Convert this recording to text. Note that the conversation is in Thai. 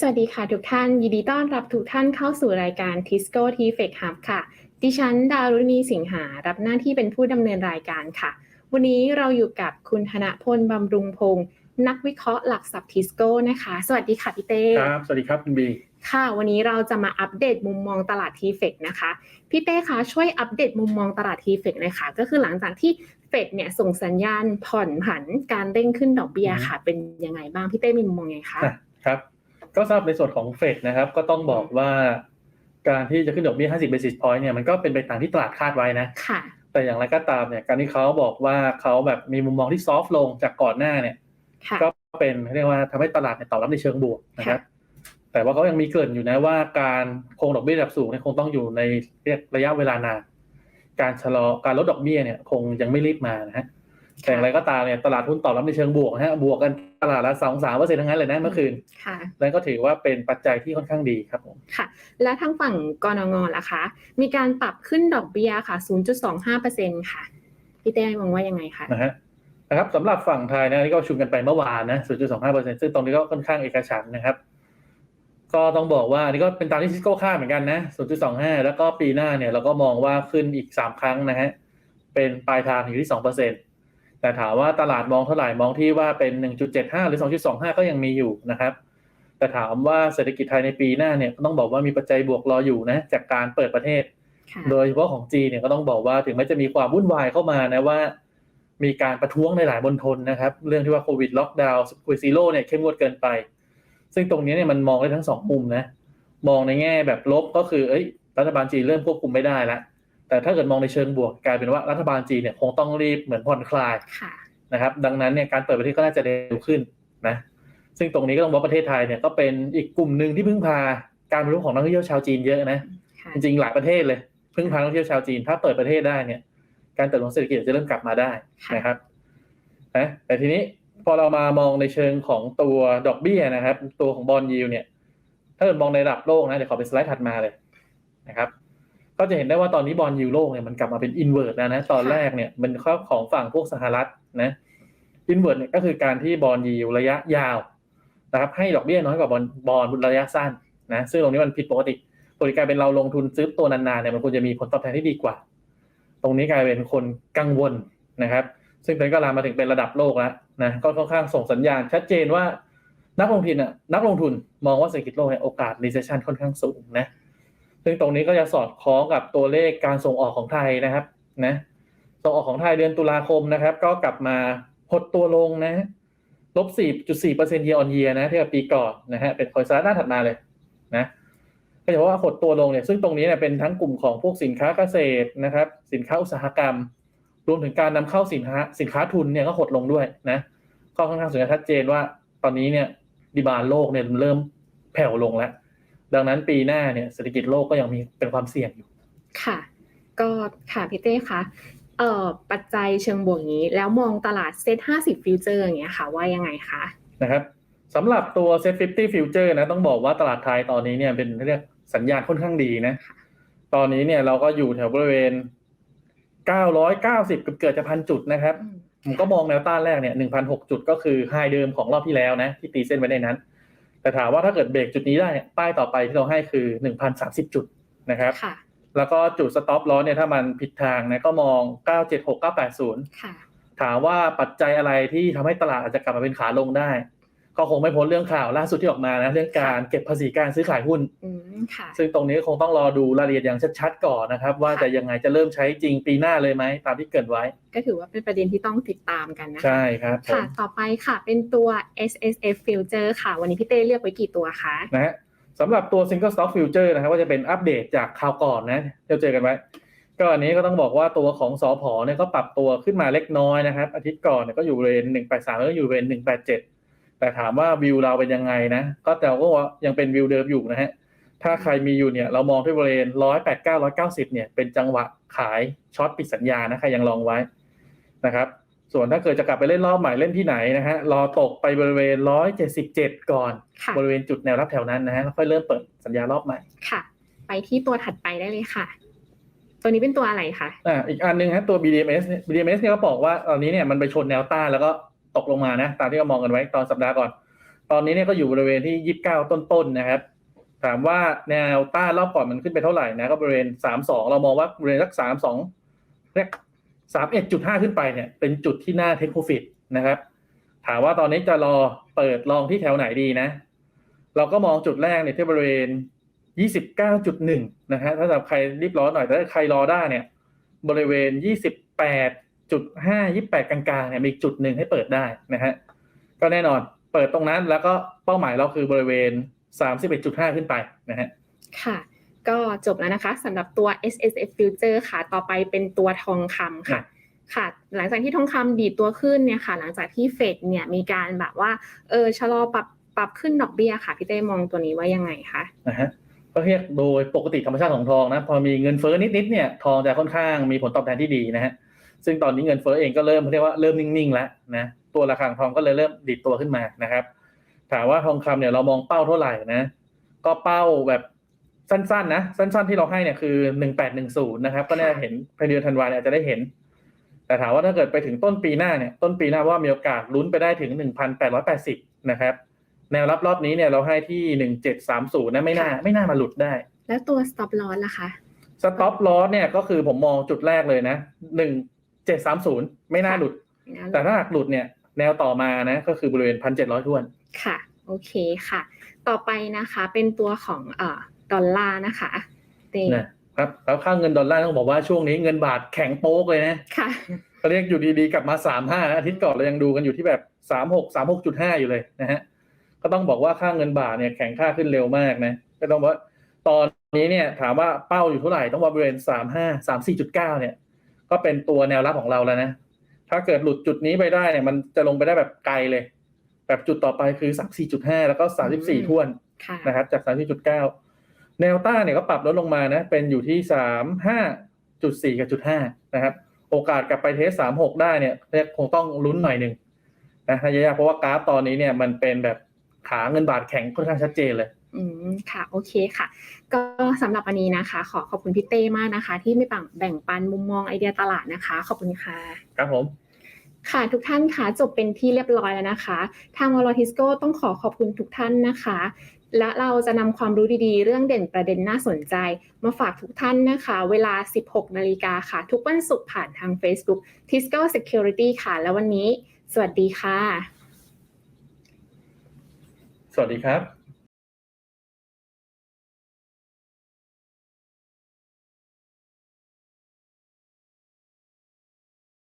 สวัสดีค่ะทุกท่าน ยินดีต้อนรับทุกท่านเข้าสู่รายการ Tisco t f e c Hub ค่ะ ดิฉันดารุณีสิงหา รับหน้าที่เป็นผู้ดำเนินรายการค่ะ วันนี้เราอยู่กับคุณธนพลบำรุงพงศ์นักวิเคราะห์หลักทรัพย์ทิสโก้นะคะ สวัสดีค่ะพี่เต้ครับ สวัสดีครับคุณบีค่ะ วันนี้เราจะมาอัปเดตมุมมองตลาดทีเฟกนะคะ พี่เต้คะช่วยอัปเดตมุมมองตลาดทีเฟกหน่อยค่ะ ก็คือหลังจากที่เฟดเนี่ยส่งสัญญาณผ่อนผันการเร่งขึ้นดอกเบี้ยค่ะ เป็นยังไงบ้างพี่เต้มีมุมมองไงคะอะครับ ก็ทราบในส่วนของเฟดนะครับก็ต้องบอกว่า การที่จะขึ้นดอกเบี้ย 50 basis point เนี่ยมันก็เป็นไปตามที่ตลาดคาดไว้นะค่ะ แต่อย่างไรก็ตามเนี่ยการที่เขาบอกว่าเขาแบบมีมุมมองที่ซอฟต์ลงจากก่อนหน้าเนี่ย ค่ะ ก็เป็นเรียกว่าทำให้ตลาดเนี่ยตอบรับในเชิงบวกนะครับ แต่ว่าเขายังมีเกริ่นอยู่นะว่าการคงดอกเบี้ยระดับสูงเนี่ยคงต้องอยู่ในเรียกระยะเวลานาน การชะลอการลดดอกเบี้ยเนี่ยคงยังไม่รีบมานะฮะแต่อย่างไรก็ตามเนี่ยตลาดหุ้นตอบรับในเชิงบวกนะฮะบวกกันต ลาดละสองสามเปอร์เซ็นต์ทั้งนั้นเลยนะเมื่อคืนค่ะนั่นก็ถือว่าเป็นปัจจัยที่ค่อนข้างดีครับผมค่ะ และทางฝั่งกรงงล่ะคะ มีการปรับขึ้นดอกเบี้ยค่ะ 0.25%ค่ะ พี่เต้มองว่ายังไงคะนะฮะนะครับสำหรับฝั่งไทยนะที่ก็ประชุมกันไปเมื่อวานนะ 0.25%ซึ่งตรงนี้ก็ค่อนข้างเอกฉันท์นะครับ ก็ต้องบอกว่าอันนี่ก็เป็นตามที่ซิสโก้คาดเหมือนกันนะ 0.25 แล้วก็ปีหน้าเนี่ยเราก็มองว่าขึ้นอีก 3 ครั้งนะฮะ เป็นปลายทางอยู่ที่ 2% แต่ถามว่าตลาดมองเท่าไหร่มองที่ว่าเป็น 1.75 หรือ 2.25 ก็ยังมีอยู่นะครับ แต่ถามว่าเศรษฐกิจไทยในปีหน้าเนี่ยก็ต้องบอกว่ามีปัจจัยบวกรออยู่นะจากการเปิดประเทศค่ะโดยเฉพาะของจีนเนี่ยก็ต้องบอกว่าถึงแม้จะมีความวุ่นวายเข้ามานะว่า มีการประท้วงในหลายมณฑลนะครับ เรื่องที่ว่าโควิดล็อกดาวน์คุยซีโร่เนี่ยเข้มงวดเกินไป ซึ่งตรงนี้เนี่ยมันมองได้ทั้งสองมุมนะมองในแง่แบบลบก็คือเอ้ยรัฐบาลจีนเริ่มควบคุมไม่ได้แล้ว แต่ถ้าเกิดมองในเชิงบวกกลายเป็นว่ารัฐบาลจีนเนี่ยคงต้องรีบเหมือนผ่อนคลายค่ะนะครับ ดังนั้นเนี่ยการเปิดประเทศก็น่าจะเร็วขึ้นนะ ซึ่งตรงนี้ก็ต้องบอกว่าประเทศไทยเนี่ยก็เป็นอีกกลุ่มหนึ่งที่พึ่งพาการบรรลุของนักท่องเที่ยวชาวจีนเยอะนะค่ะจริงๆหลายประเทศเลยพึ่งพานักท่องเที่ยวชาวจีน ถ้าเปิดประเทศได้เนี่ย การเติบโตของเศรษฐกิจจะเริ่มกลับมาได้ค่ะนะครับนะแต่ทีนี้พอเรามามองในเชิงของตัวดอกเบี้ยนะครับ ตัวของบอลยูเนี่ย ถ้าเกิดมองในระดับโลกนะเดี๋ยวขอเป็นสไลด์ถัดมาเลยนะครับ ก็จะเห็นได้ว่าตอนนี้บอลยูโลกเนี่ยมันกลับมาเป็นอินเวอร์แล้วนะตอนแรกเนี่ยมันเข้าของฝั่งพวกสหรัฐนะอินเวอร์เนี่ยก็คือการที่บอลยูระยะยาวนะครับให้ดอกเบี้ยน้อยกว่าบอลบอลระยะสั้นนะซึ่งตรงนี้มันผิดปกติปกติกลายเป็นเราลงทุนซื้อตัวนานๆเนี่ยมันควรจะมีผลตอบแทนที่ดีกว่า ตรงนี้กลายเป็นคนกังวลนะครับ ซึ่งตอนนี้ก็ลามมาถึงเป็นระดับโลกแล้วนะก็ค่อนข้างส่งสัญญาณ ชัดเจนว่านักลงทุนอะนักลงทุนมองว่าเศรษฐกิจโลกเนี่ยโอกาส recession ค่อนข้างสูงนะ ซึ่งตรงนี้ก็จะสอดคล้องกับตัวเลขการส่งออกของไทยนะครับนะส่งออกของไทยเดือนตุลาคมนะครับ ก็กลับมาหดตัวลงนะลบ 4.4% year on year นะเทียบกับปีก่อนนะฮะเป็นคอยสไลด์หน้าถัดมาเลยนะก็จะว่าหดตัวลงเนี่ยซึ่งตรงนี้เนี่ยเป็นทั้งกลุ่มของพวกสินค้าเกษตรนะครับ สินค้าอุตสาหกรรม รวมถึงการนำเข้าสินค้าสินค้าทุนเนี่ยก็หดลงด้วยนะก็ค่อนข้างสัญญาณชัดเจนว่า ตอนนี้เนี่ยดีบานโลกเนี่ยเริ่มแผ่วลงแล้ว ดังนั้นปีหน้าเนี่ยเศรษฐกิจโลกก็ยังมีเป็นความเสี่ยงอยู่ ค่ะ ก็ค่ะพี่เต้คะเอ่อปัจจัยเชิงบวกนี้ แล้วมองตลาดเซ็ต50ฟิวเจอร์อย่างเงี้ยค่ะ ว่ายังไงคะนะครับสำหรับตัว Set 50 Future นะต้องบอกว่าตลาดไทยตอนนี้เนี่ยเป็นเรียกสัญญาณค่อนข้างดีนะ ตอนนี้เนี่ยเราก็อยู่แถวบริเวณ990เกือบเกือบจะพันจุดนะครับผมก็มองแนวต้านแรกเนี่ย1,006จุดก็คือไฮเดิมของรอบที่แล้วนะ ที่ตีเส้นไว้ในนั้น แต่ถามว่าถ้าเกิดเบรกจุดนี้ได้เนี่ยป้ายต่อไปที่เราให้คือ1,030จุดนะครับค่ะแล้วก็จุดสต็อปลอสเนี่ยถ้ามันผิดทางนะก็มอง976 980ค่ะถามว่าปัจจัยอะไรที่ทำให้ตลาดอาจจะกลับมาเป็นขาลงได้ ก็คงไม่พ้นเรื่องข่าวล่าสุดที่ออกมานะเรื่องการเก็บภาษีการซื้อขายหุ้นอืมค่ะซึ่งตรงนี้คงต้องรอดูรายละเอียดอย่างชัดๆก่อนนะครับ ว่าจะยังไงจะเริ่มใช้จริงปีหน้าเลยไหมตามที่เกิดไว้ ก็ถือว่าเป็นประเด็นที่ต้องติดตามกันนะคะใช่ครับผมค่ะต่อไปค่ะเป็นตัว S S F Future ค่ะ วันนี้พี่เต้เลือกไว้กี่ตัวคะนะฮะสำหรับตัว Single Stock Future นะครับก็จะเป็นอัปเดตจากคราวก่อนนะที่เราเจอกันไว้ก็อันนี้ก็ต้องบอกว่าตัวของสอพอเนี่ยก็ปรับตัวขึ้นมาเล็กน้อยนะครับ อาทิตย์ก่อนเนี่ยก็อยู่บริเวณหนึ่งแปดสามแล้วก็อยู่บริเวณหนึ่งแปดเจ็ด แต่ถามว่าวิวเราเป็นยังไงนะ ก็แต่ก็ว่ายังเป็นวิวเดิมอยู่นะฮะ ถ้าใครมีอยู่เนี่ย เรามองที่บริเวณร้อยแปดเก้าร้อยเก้าสิบเนี่ย เป็นจังหวะขายช็อตปิดสัญญานะ ใครยังลองไว้นะครับ ส่วนถ้าเกิดจะกลับไปเล่นรอบใหม่เล่นที่ไหนนะฮะ รอตกไปบริเวณร้อยเจ็ดสิบเจ็ดก่อนค่ะบริเวณจุดแนวรับแถวนั้นนะฮะ แล้วค่อยเริ่มเปิดสัญญารอบใหม่ ค่ะ ไปที่ตัวถัดไปได้เลยค่ะ ตัวนี้เป็นตัวอะไรคะ อ่า อีกอันหนึงฮะ ตัว BDMs เนี่ย BDMs เนี่ยก็บอกว่าตอนนี้เนี่ยมันไปชนแนวต้านแล้วก็ ตกลงมานะตามที่เรามองกันไว้ตอนสัปดาห์ก่อน ตอนนี้เนี่ยก็อยู่บริเวณที่ยี่สิบเก้าต้นๆนะครับ ถามว่าแนวต้านรอบก่อนมันขึ้นไปเท่าไหร่นะก็บริเวณสามสองเรามองว่าบริเวณสักสามสองเรียกสามเอ็ดจุดห้าขึ้นไปเนี่ยเป็นจุดที่น่าเทคโปรฟิตนะครับ ถามว่าตอนนี้จะรอเปิดลองที่แถวไหนดีนะ เราก็มองจุดแรกเนี่ยที่บริเวณยี่สิบเก้าจุดหนึ่งนะฮะถ้าสำหรับใครรีบร้อนหน่อยแต่ถ้าใครรอได้เนี่ย บริเวณยี่สิบแปด จุดห้ายี่แปดกลางๆเนี่ยมีอีกจุดหนึ่งให้เปิดได้นะฮะก็แน่นอนเปิดตรงนั้นแล้วก็เป้าหมายเราคือบริเวณสามสิบเอ็ดจุดห้าขึ้นไปนะฮะค่ะก็จบแล้วนะคะสำหรับตัว S S F Future ค่ะ ต่อไปเป็นตัวทองคำค่ะ ค่ะ หลังจากที่ทองคำดีดตัวขึ้นเนี่ยค่ะ หลังจากที่เฟดเนี่ยมีการแบบว่า เออชะลอปรับปรับขึ้นดอกเบี้ยค่ะ พี่เต้มองตัวนี้ว่ายังไงคะนะฮะก็เรียกโดยปกติธรรมชาติของทองนะ พอมีเงินเฟ้อนิดๆเนี่ยทองจะค่อนข้างมีผลตอบแทนที่ดีนะฮะ ซึ่งตอนนี้เงินเฟ้อเองก็เริ่มเรียกว่าเริ่มนิ่งๆแล้วนะตัวราคาของทองก็เลยเริ่มดิดตัวขึ้นมานะครับ ถามว่าทองคำเนี่ยเรามองเป้าเท่าไหร่นะ ก็เป้าแบบสั้นๆนะสั้น ๆที่เราให้เนี่ยคือหนึ่งแปดหนึ่งศูนย์นะครับ ก็น่าจะเห็นภายในเดือนธันวาเนี่ยอาจจะได้เห็น แต่ถามว่าถ้าเกิดไปถึงต้นปีหน้าเนี่ยต้นปีหน้าว่ามีโอกาสลุ้นไปได้ถึงหนึ่งพันแปดร้อยแปดสิบนะครับแนวรับรอบนี้เนี่ยเราให้ที่หนึ่งเจ็ดสามศูนย์นะไม่น่าไม่น่ามาหลุดได้ แล้วตัว stop loss ล่ะคะสต็อปลอสเนี่ยก็คือผมมองจุดแรกเลยนะหนึ่ง เจ็ดสามศูนย์ไม่น่าหลุด แต่ถ้าหากหลุดเนี่ย แนวต่อมานะก็คือบริเวณพันเจ็ดร้อยทวน ค่ะ โอเคค่ะ ต่อไปนะคะเป็นตัวของเอ่อดอลลาร์นะคะเต้นะครับแล้วค่าเงินดอลลาร์ต้องบอกว่าช่วงนี้เงินบาทแข็งโป๊กเลยนะค่ะเขาเรียกอยู่ดีๆกลับมาสามห้าอาทิตย์ก่อนเรายังดูกันอยู่ที่แบบสามหกสามหกจุดห้าอยู่เลยนะฮะก็ต้องบอกว่าค่าเงินบาทเนี่ยแข็งค่าขึ้นเร็วมากนะก็ต้องบอกว่าตอนนี้เนี่ยถามว่าเป้าอยู่เท่าไหร่ต้องว่าบริเวณสามห้าสามสี่จุดเก้าเนี่ย ก็เป็นตัวแนวรับของเราแล้วนะ ถ้าเกิดหลุดจุดนี้ไปได้เนี่ย มันจะลงไปได้แบบไกลเลย แบบจุดต่อไปคือสามสี่จุดห้าแล้วก็สามสิบสี่อืมท่วนค่ะนะครับ จากสามสี่จุดเก้าแนวต้านเนี่ยก็ปรับลดลงมานะ เป็นอยู่ที่สามห้าจุดสี่กับจุดห้านะครับ โอกาสกลับไปเทสสามหกได้เนี่ยคงต้องลุ้นหน่อยหนึ่งนะระยะเพราะว่ากราฟตอนนี้เนี่ยมันเป็นแบบขาเงินบาทแข็งค่อนข้างชัดเจนเลยอืม ค่ะ โอเคค่ะ ก็สำหรับวันนี้นะคะ ขอขอบคุณพี่เต้มากนะคะ ที่ไม่ปังแบ่งปันมุมมองไอเดียตลาดนะคะ ขอบคุณค่ะ ครับผมค่ะทุกท่านค่ะจบเป็นที่เรียบร้อยแล้วนะคะ ทางวอลทิสโก้ต้องขอขอบคุณทุกท่านนะคะ และเราจะนำความรู้ดีๆ เรื่องเด่นประเด็นน่าสนใจ มาฝากทุกท่านนะคะ เวลา 16 นาฬิกาค่ะ ทุกวันศุกร์ผ่านทาง Facebook Tisco Security ค่ะ แล้ววันนี้ สวัสดีค่ะ สวัสดีครับ